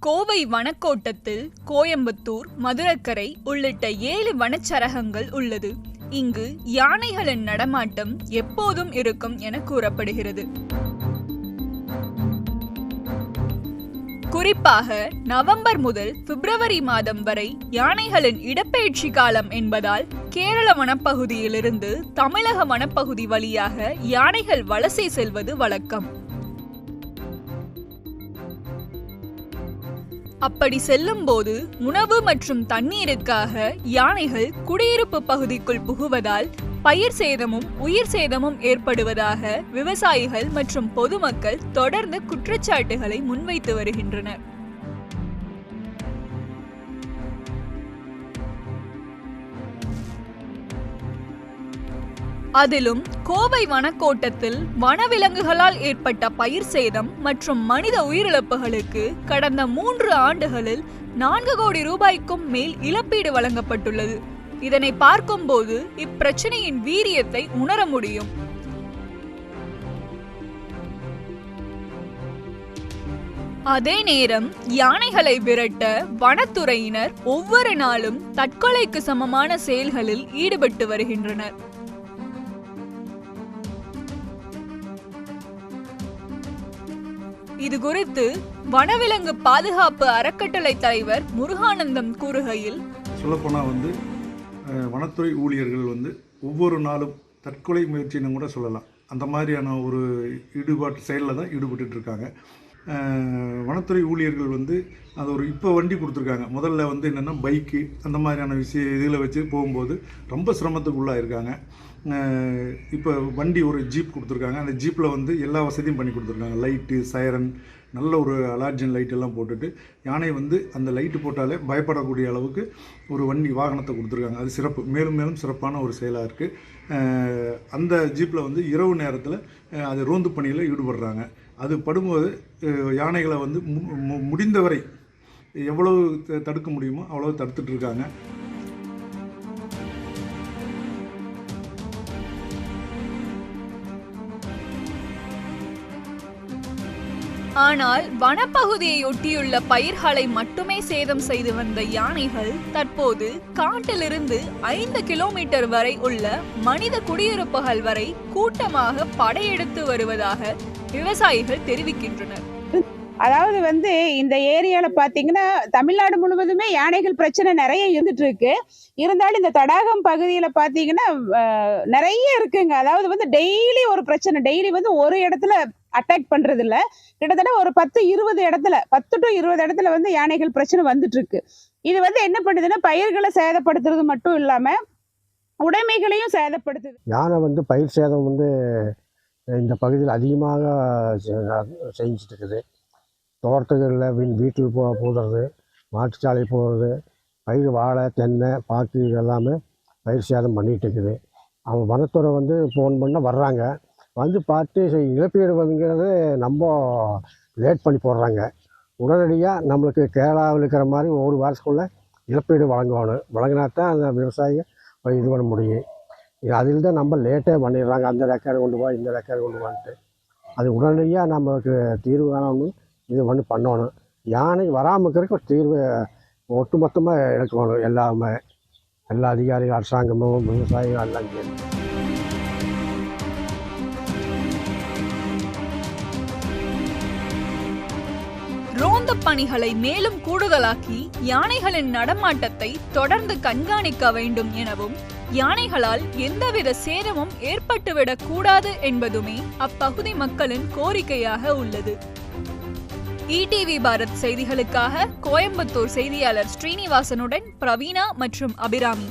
கோவை வனக்கோட்டத்தில் கோயம்புத்தூர் மதுரக்கரை உள்ளிட்ட ஏழு வனச்சரகங்கள் உள்ளது. இங்கு யானைகளின் நடமாட்டம் எப்போதும் இருக்கும் என கூறப்படுகிறது. குறிப்பாக நவம்பர் முதல் பிப்ரவரி மாதம் வரை யானைகளின் இடப்பெயர்ச்சி காலம் என்பதால் கேரள வனப்பகுதியிலிருந்து தமிழக வனப்பகுதி வழியாக யானைகள் வலசை செல்வது வழக்கம். அப்படி செல்லும்போது உணவு மற்றும் தண்ணீருக்காக யானைகள் குடியிருப்பு பகுதிக்குள் புகுவதால் பயிர் சேதமும் உயிர் சேதமும் ஏற்படுவதாக விவசாயிகள் மற்றும் பொதுமக்கள் தொடர்ந்து குற்றச்சாட்டுகளை முன்வைத்து வருகின்றனர். அதிலும் கோவை வனக்கோட்டத்தில் வனவிலங்குகளால் ஏற்பட்ட பயிர் சேதம் மற்றும் மனித உயிரிழப்புகளுக்கு கடந்த மூன்று ஆண்டுகளில் நான்கு கோடி ரூபாய்க்கும் மேல் இழப்பீடு வழங்கப்பட்டுள்ளது. இதனை பார்க்கும்போது இப்பிரச்சனையின் வீரியத்தை உணர முடியும். அதே நேரம் யானைகளை விரட்ட வனத்துறையினர் ஒவ்வொரு நாளும் தற்கொலைக்கு சமமான செயல்களில் ஈடுபட்டு வருகின்றனர். இது குறித்து வனவிலங்கு பாதுகாப்பு அறக்கட்டளை தலைவர் முருகானந்தம் கூறுகையில் சொல்லப்போனால் வந்து வனத்துறை ஊழியர்கள் வந்து ஒவ்வொரு நாளும் தற்கொலை முயற்சின்னு கூட சொல்லலாம். அந்த மாதிரியான ஒரு ஈடுபாட்டு செயலில் தான் ஈடுபட்டுட்டு இருக்காங்க. வனத்துறை ஊழியர்கள் வந்து அது ஒரு இப்போ வண்டி கொடுத்துருக்காங்க. முதல்ல வந்து என்னென்னா பைக்கு அந்த மாதிரியான விஷய இதில் வச்சு போகும்போது ரொம்ப சிரமத்துக்குள்ளாக இருக்காங்க இப்போ வண்டி ஒரு ஜீப் கொடுத்துருக்காங்க. அந்த ஜீப்பில் வந்து எல்லா வசதியும் பண்ணி கொடுத்துருக்காங்க. லைட்டு சைரன் நல்ல ஒரு அலார்ஜின் லைட் எல்லாம் போட்டுட்டு யானை வந்து அந்த லைட்டு போட்டாலே பயப்படக்கூடிய அளவுக்கு ஒரு வண்டி வாகனத்தை கொடுத்துருக்காங்க. அது சிறப்பு. மேலும் மேலும் சிறப்பான ஒரு செயலாக இருக்குது அந்த ஜீப்பில் வந்து இரவு நேரத்தில் அது ரோந்து பணியில் ஈடுபடுறாங்க. அது படும்போது யானைகளை வந்து மு- மு- முடிந்தவரை எவ்வளவு த- தடுக்க முடியுமோ அவ்வளவு தடுத்துட்டு ஆனால் வனப்பகுதியை ஒட்டியுள்ள பயிர்களை மட்டுமே சேதம் செய்து வந்த யானைகள் தற்போது காட்டிலிருந்து ஐந்து கிலோமீட்டர் வரை உள்ள மனித குடியிருப்புகள் வரை கூட்டமாக படையெடுத்து வருவதாக விவசாயிகள் தெரிவிக்கின்றனர். அதாவது வந்து இந்த ஏரியால பாத்தீங்கன்னா தமிழ்நாடு முழுவதுமே யானைகள் பிரச்சனை நிறைய இருந்துட்டு இருக்கு இருந்தாலும் இந்த தடாகம் பகுதியில பாத்தீங்கன்னா நிறைய இருக்குங்க. அதாவது வந்து டெய்லி ஒரு பிரச்சனை. டெய்லி வந்து ஒரு இடத்துல அட்டாக் பண்றது இல்ல கிட்டத்தட்ட ஒரு பத்து இருபது இடத்துல பத்து டு இருபது இடத்துல வந்து யானைகள் பிரச்சனை வந்துட்டு இருக்கு இது வந்து என்ன பண்ணுதுன்னா பயிர்களை சேதப்படுத்துறது மட்டும் இல்லாம உடைமைகளையும் சேதப்படுத்துது. யானை வந்து பயிர் சேதம் வந்து இந்த பகுதியில் அதிகமாக செ- செஞ்சுட்டு இருக்குது தோட்டங்களில் வீ வீட்டில் போ போடுறது மாட்டுச்சாலை போடுறது பயிர் வாழை தென்னை பாக்கு இதெல்லாமே பயிர் சேதம் பண்ணிகிட்டு இருக்குது அவங்க வனத்துறை வந்து ஃபோன் பண்ண வர்றாங்க. வந்து பார்த்து இழப்பீடு வந்துங்கிறது நம்ம லேட் பண்ணி போடுறாங்க. உடனடியாக நம்மளுக்கு கேரளாவில் இருக்கிற மாதிரி ஒரு வாரத்துக்குள்ளே இழப்பீடு வழங்கணும். வழங்கினா தான் அந்த விவசாயிகள் இது பண்ண முடியும். அதில் தான் நம்ம லேட்டே பண்ணிடுறாங்க. அந்த ரெக்கார்டு கொண்டு வா இந்த ரெக்கார்டு கொண்டு வான்ட்டு அது உடனடியாக நம்மளுக்கு தீர்வு காணணும். இது வந்து பண்ணணும். யானை வராமல் இருக்கிறதுக்கு ஒரு தீர்வு ஒட்டுமொத்தமாக எடுக்கணும் எல்லாமே எல்லா அதிகாரிகள் அரசாங்கமும் விவசாயிகள் எல்லாம் சேர்ந்து ரோந்து பணிகளை மேலும் கூடுதலாக்கி யானைகளின் நடமாட்டத்தை தொடர்ந்து கண்காணிக்க வேண்டும் எனவும் யானைகளால் எந்தவித சேதமும் ஏற்பட்டுவிடக் கூடாது என்பதுமே அப்பகுதி மக்களின் கோரிக்கையாக உள்ளது. இடிவி பாரத் செய்திகளுக்காக கோயம்புத்தூர் செய்தியாளர் ஸ்ரீனிவாசனுடன் பிரவீனா மற்றும் அபிராமி.